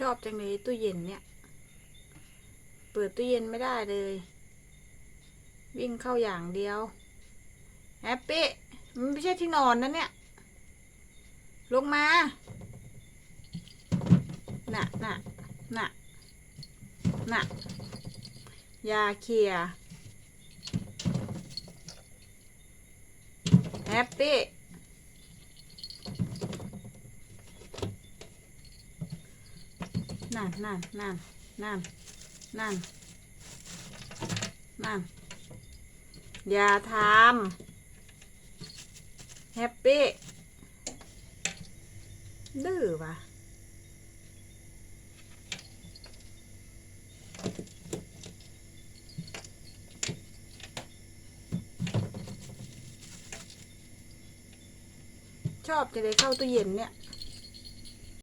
ชอบจังเลยตู้เย็นเนี่ย เปิดตู้เย็นไม่ได้เลย วิ่งเข้าอย่างเดียวแฮปปี้มันไม่ใช่ที่นอนนะเนี่ย ลงมาน่ะน่ะน่ะน่ะยาเคลียร์แฮปปี้ นั่นนั่นนั่นนั่นนั่นนั่นอย่าทำแฮปปี้ดื้อวะชอบจะได้เข้าตู้เย็นเนี่ย